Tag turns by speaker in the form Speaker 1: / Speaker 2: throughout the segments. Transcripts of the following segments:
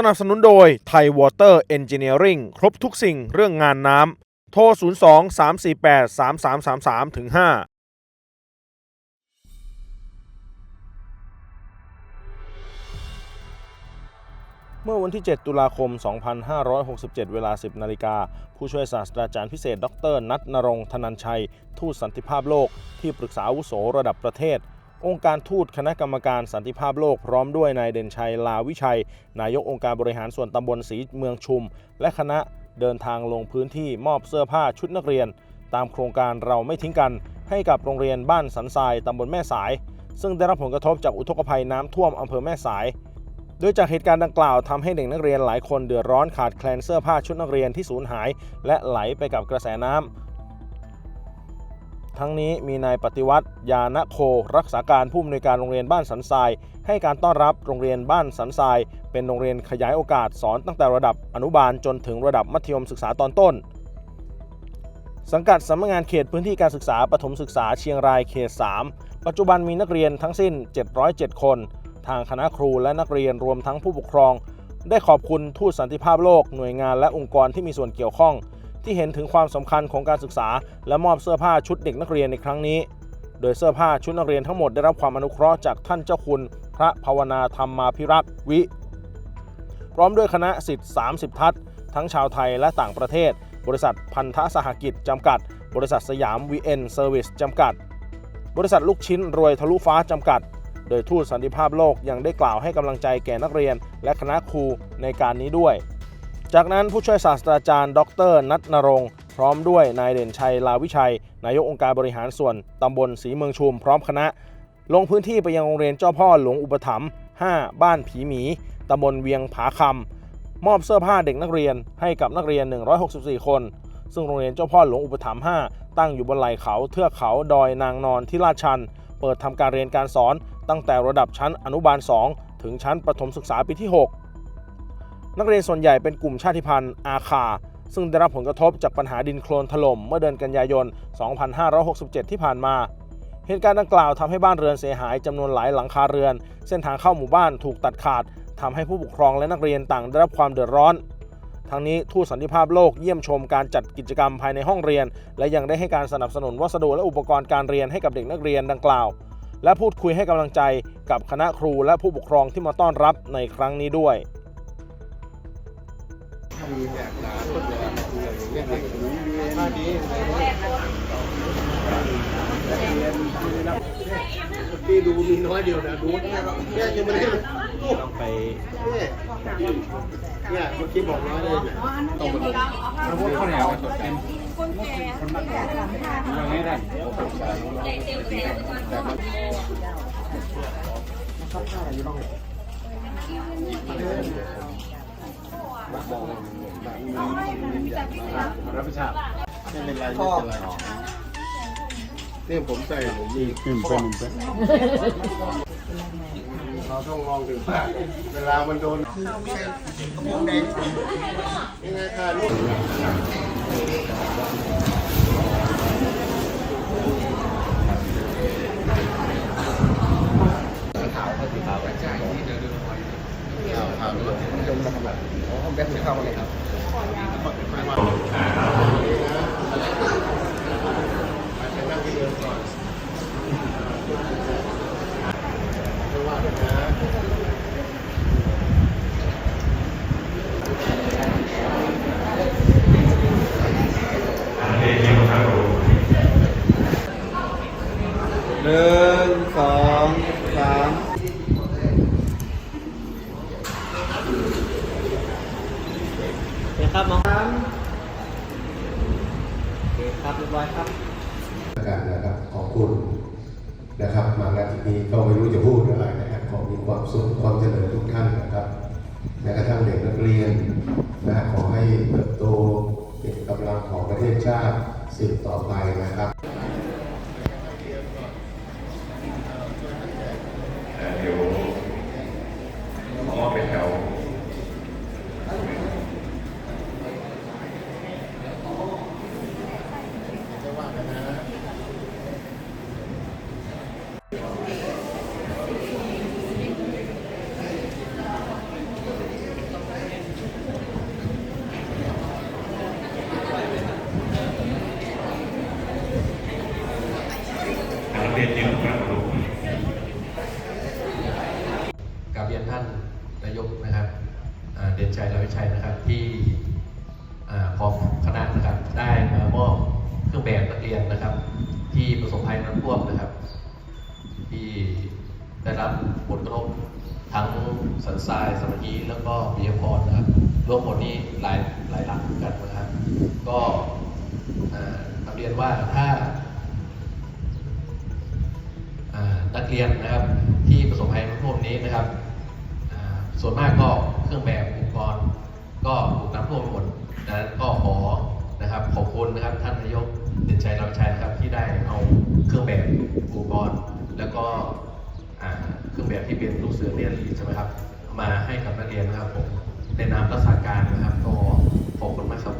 Speaker 1: สนับสนุนโดยไทยวอเตอร์เอนจิเนียริงครบทุกสิ่งเรื่องงานน้ำ โทร 02 348 3333ถึง5เมื่อวันที่ 7 ตุลาคม 2567 เวลา 10 นาฬิกา ผู้ช่วยศาสตราจารย์พิเศษ ดร นัทนรงธนันชัย ทูตสันติภาพโลก ที่ปรึกษาอาวุโสระดับประเทศ องค์การทูตคณะกรรมการสันติภาพโลกพร้อมด้วยนายเด่นชัยลาวิชัย นายกองค์การบริหารส่วนตำบลศรีเมืองชุม และคณะเดินทางลงพื้นที่มอบเสื้อผ้าชุดนักเรียน ตามโครงการเราไม่ทิ้งกัน ให้กับโรงเรียนบ้านสันทรายตำบลแม่สาย ซึ่งได้รับผลกระทบจากอุทกภัยน้ำท่วมอำเภอแม่สาย โดยจากเหตุการณ์ดังกล่าวทำให้เด็กนักเรียนหลายคนเดือดร้อนขาดแคลนเสื้อผ้าชุดนักเรียนที่สูญหาย และไหลไปกับกระแสน้ำ ทั้งนี้มีนายปฏิวัติ ยานะโค รักษาการผู้อำนวยการโรงเรียนบ้านสันทราย ให้การต้อนรับโรงเรียนบ้านสันทราย เป็นโรงเรียนขยายโอกาสสอนตั้งแต่ระดับอนุบาลจนถึงระดับมัธยมศึกษาตอนต้น สังกัดสำนักงานเขตพื้นที่การศึกษาปฐมศึกษาเชียงรายเขต 3 ปัจจุบันมีนักเรียนทั้งสิ้น 707 คน ทางคณะครูและนักเรียนรวมทั้งผู้ปกครอง ได้ขอบคุณทูตสันติภาพโลกหน่วยงานและองค์กรที่มีส่วนเกี่ยวข้อง ที่เห็นถึงความสำคัญของการศึกษา และมอบเสื้อผ้าชุดเด็กนักเรียนในครั้งนี้ โดยเสื้อผ้าชุดนักเรียนทั้งหมดได้รับความอนุเคราะห์จากท่านเจ้าคุณ พระภาวนาธรรมาภิรักษ์วิ พร้อมด้วยคณะสิทธิ์ 30 ทัศน์ทั้งชาวไทยและต่างประเทศ บริษัทพันธสหกิจจำกัด บริษัทสยาม VN Service จำกัด บริษัทลูกชิ้นรวยทะลุฟ้าจำกัด โดยทูตสันติภาพโลกยังได้กล่าวให้กำลังใจแก่นักเรียน และคณะครูในการนี้ด้วย จากนั้นผู้ช่วยศาสตราจารย์ ดรนัทนรงค์พร้อมด้วยนายเด่นชัยลาวิชัย นายกองค์การบริหารส่วนตำบลศรีเมืองชุมพร้อมคณะ ลงพื้นที่ไปยังโรงเรียนเจ้าพ่อหลวงอุปถัมภ์5บ้านผีหมีตำบลเวียงผาคำมอบเสื้อผ้าเด็กนักเรียนให้กับนักเรียน 164 คน ซึ่งโรงเรียนเจ้าพ่อหลวงอุปถัมภ์5ตั้งอยู่บนไหล่เขาเทือกเขาดอยนางนอนที่ลาดชัน เปิดทำการเรียนการสอนตั้งแต่ระดับชั้นอนุบาล 2 ถึงชั้นประถมศึกษาปีที่ 6 นักเรียนส่วนใหญ่เป็นกลุ่มชาติพันธุ์อาคา ซึ่งได้รับผลกระทบจากปัญหาดินโคลนถล่มเมื่อเดือนกันยายน 2567 ที่ผ่านมา เหตุการณ์ดังกล่าวทำให้บ้านเรือนเสียหายจำนวนหลายหลังคาเรือน เส้นทางเข้าหมู่บ้านถูกตัดขาดทำให้ผู้ปกครองและนักเรียนต่างได้รับความเดือดร้อนทั้งนี้ทูตสันติภาพโลกเยี่ยมชมการจัดกิจกรรมภายในห้องเรียน และยังได้ให้การสนับสนุนวัสดุและอุปกรณ์การเรียนให้กับเด็กนักเรียนดังกล่าว และพูดคุยให้กำลังใจกับคณะครูและผู้ปกครองที่มาต้อนรับในครั้งนี้ด้วย
Speaker 2: ที่ดูมีน้อยเดียวนะดูเนี่ยยังไม่ได้ลย
Speaker 1: ต้องไป
Speaker 2: เนี่ยเนี่ยเมื่อกี้บอกน้อยเลยต้องมาลง
Speaker 3: แล้วพวกข้าวเหนียวสดเต็มยังไม่ได้รับ ผิดชอบ
Speaker 2: ไม่เป็นไรไม่เป็นไรเนี่ยผมใส่ผมมี
Speaker 3: ขึ้นเป็นเป็น
Speaker 2: เราต้องมองถึงว่าเวลามันโดนยังไงค่ะลูก
Speaker 3: หนึ่งสองสามโอเคครับน้องโอเคครับเรียบร้อยครับ
Speaker 4: กันนะครับขอบคุณนะครับ มาณที่นี้ก็ไม่รู้จะพูดอะไรนะครับขอมีความสุขความเจริญทุกท่านนะครับแม้กระทั่งเด็กนักเรียนนะขอให้เติบโตเป็นกำลังของประเทศชาติสืบต่อไปนะครับ
Speaker 5: เดี๋ยวขอเป็นแถว
Speaker 4: ค
Speaker 6: อ่าเด่นชัยดาวิชัยนะครับที่อ่าพร้อมคณะนะครับได้มามอบเครื่องแบบนักเรียนนะครับ ที่ประสบภัยน้ำท่วมนะครับ ที่ได้รับผลกระทบทั้งสัน ทรายสมัยแล้วก็ปิยพรนะครับรวมหมดนี้หลายหลายหลักเหมือนกันนะครับ ก็อ่านำเรียนว่าถ้านักเรียนนะครับที่ประสบภัยน้ำท่วมนี้นะครับ ส่วนมากก็เครื่องแบบอุปกรณ์ก็ถูกน้ำท่วมหมดดังนั้นก็ขอนะครับขอบคุณนะครับท่านนายกเด่นชัยรำชัยนะครับที่ได้เอาเครื่องแบบอุปกรณ์ แล้วก็เครื่องแบบที่เป็นลูกเสือเรียนรีใช่ไหมครับ มาให้กับนักเรียนนะครับผมในนามรักษาการนะครับก็ขอบคุณมากครับ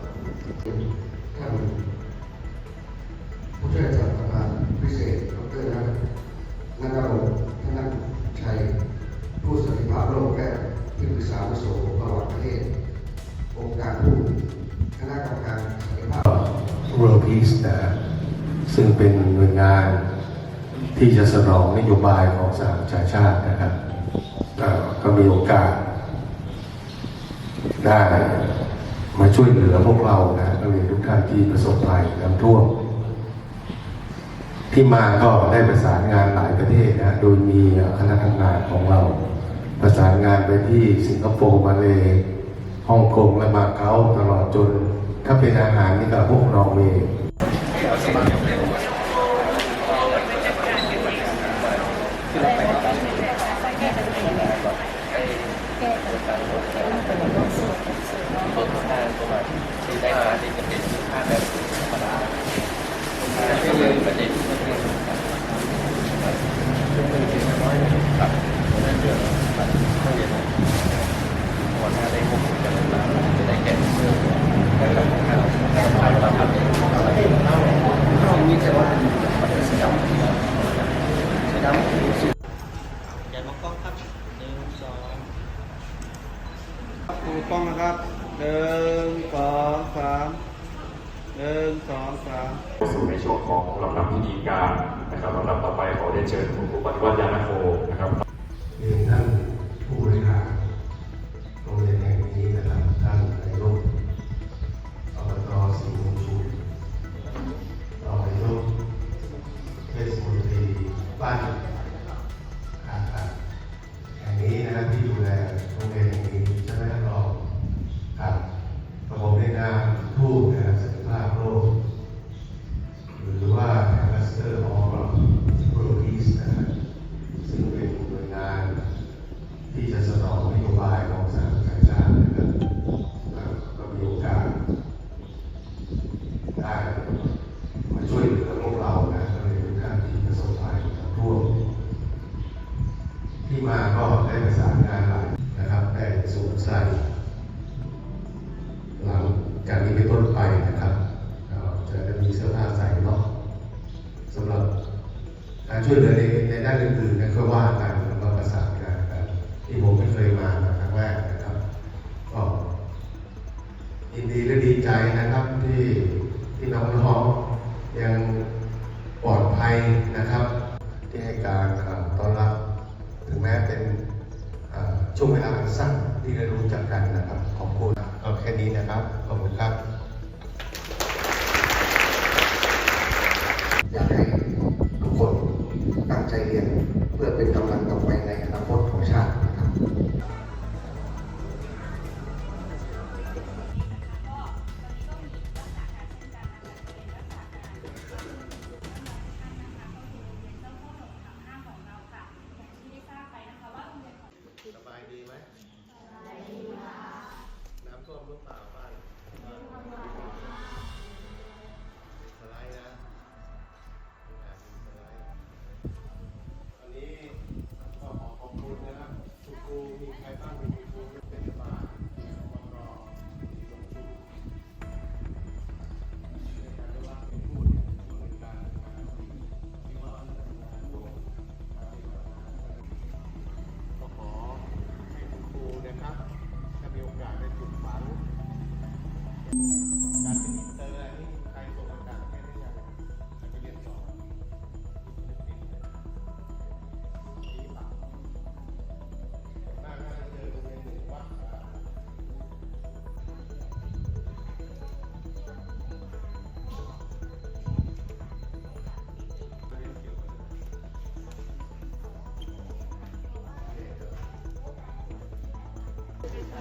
Speaker 7: ท่านผู้ช่วยศาสตราจารย์พิเศษดรนัทนันทรงค์ธนชัย ผู้สันติภาพโลกและที่ปรึกษาอาวุโสประวัติประเทศ องค์การผู้คณะกรรมการสันติภาพ
Speaker 4: World Peace นะซึ่งเป็นหน่วยงานที่จะสนองนโยบายของสหประชาชาตินะครับ ก็มีโอกาส ได้มาช่วยเหลือพวกเรานะนักเรียนทุกท่านที่ประสบภัยน้ำท่วมที่มาก็ได้ประสานงานหลายประเทศนะโดยมีคณะทำงานของเรา ประสานงานไปที่สิงคโปร์มาเลยฮ่องกงและมาเก๊าตลอดจน ถ้าเป็นอาหารนี่ก็พวกนอร์เวย์
Speaker 3: ถู กล้องนะครับหนึ่งสองสามหนึ่งสองสาม
Speaker 8: สู่ในช่วงของลำดับพิธีการนะครับลำดับต่อไปขอเรียนเชิญคุณครูปฏิวัติยานโคนะครับ
Speaker 4: ช่วยเหลือในในด้านอื่นๆนั้นก็ว่ากันแล้วก็ประสานงานกันที่ผมไม่เคยมาครั้งแรกนะครับก็ยินดีและดีใจนะครับที่ที่น้องๆยังปลอดภัยนะครับ ที่ให้การต้อนรับ ถึงแม้เป็นช่วงเวลาสั้นที่ได้รู้จักกันนะครับ ขอบคุณก็แค่นี้นะครับ ขอบคุณครับ
Speaker 7: อยากให้ทุกคนตั้งใจเรียน เพื่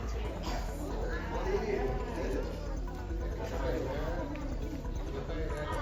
Speaker 7: Thank you.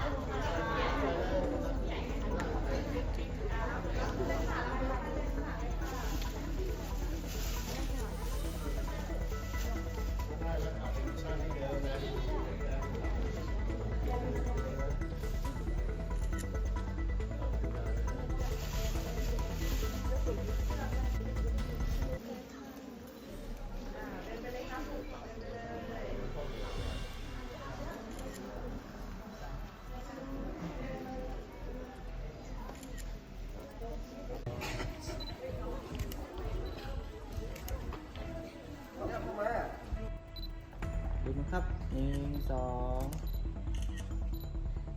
Speaker 7: อง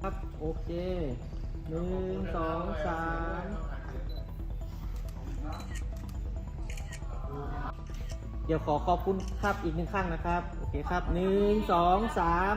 Speaker 7: ครับ
Speaker 3: โอเคหนึ่งสองสามเดี๋ยวขอขอบคุณครับอีกหนึ่งข้างนะครับ โอเคครับหนึ่งสองสาม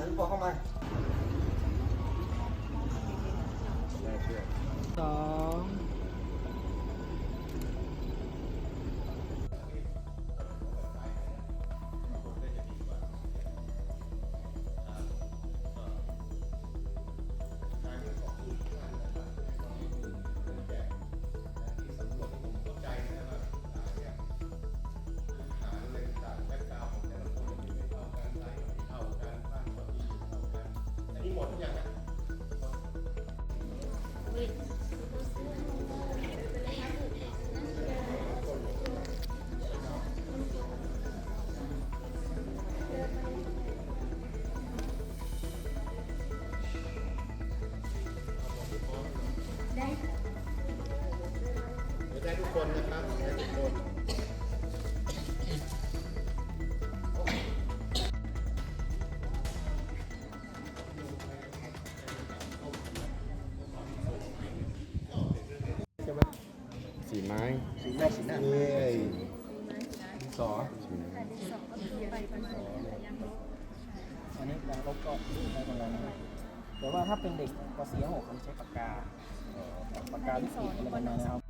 Speaker 2: นั้นพอเข้า แต่
Speaker 3: ว่าถ้าเป็นเด็กาใช้ปากกาเอ่อปากกาลิขิตอะ